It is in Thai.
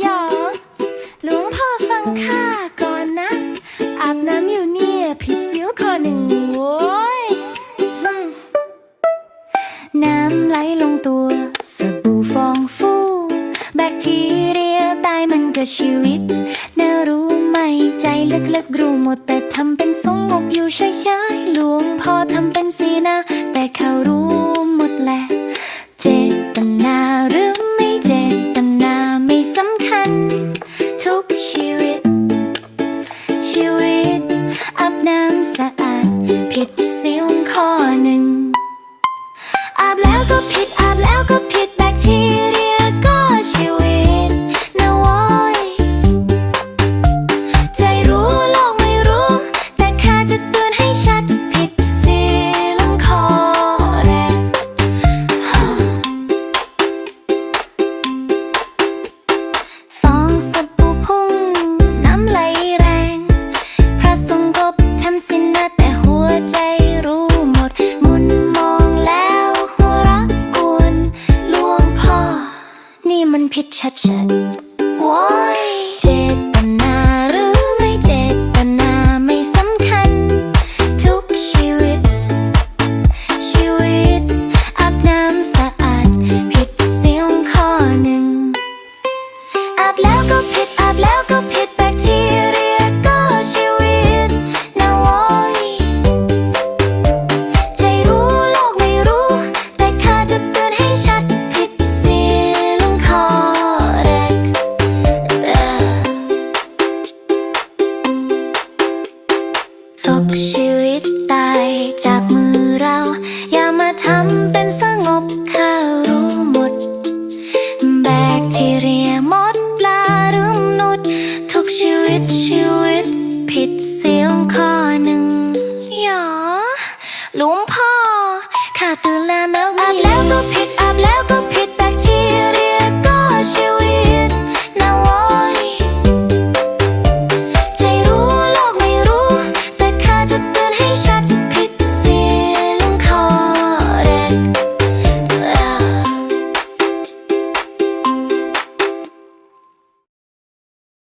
หยอหลวงพ่อฟังข้าก่อนนะ อาบน้ำอยู่เนี่ย ผิดสิวข้อหนึ่งโว้ย น้ำไหลลงตัว สบู่ฟองฟู แบคทีเรียตายมันก็ชีวิต น่ารู้ไหมใจลึกๆรู้หมดแต่ทำเป็นสงบอยู่เฉยๆหลวงพ่อทำเป็นสีนะ แต่เขารู้ ข้อหนึ่งอาบแล้วก็ผิดอาบแล้วก็ มันผิดชัดชัดๆโว้ยเจตนาหรือไม่เจตนาไม่สำคัญ ทุกชีวิต ชีวิตอาบน้ำสะอาด ผิดเสียงข้อหนึ่งอาบแล้วก็ผิด ทุกชีวิตตายจากมือเรา อย่ามาทำเป็นสงบข้ารู้หมด แบคทีเรียมดปลาหรือมนุษย์ ทุกชีวิตชีวิต ผิดเสียงข้อหนึ่งหยอหลวงพ่อข้าตื่นแล้วนะอาแล้วก็ผิด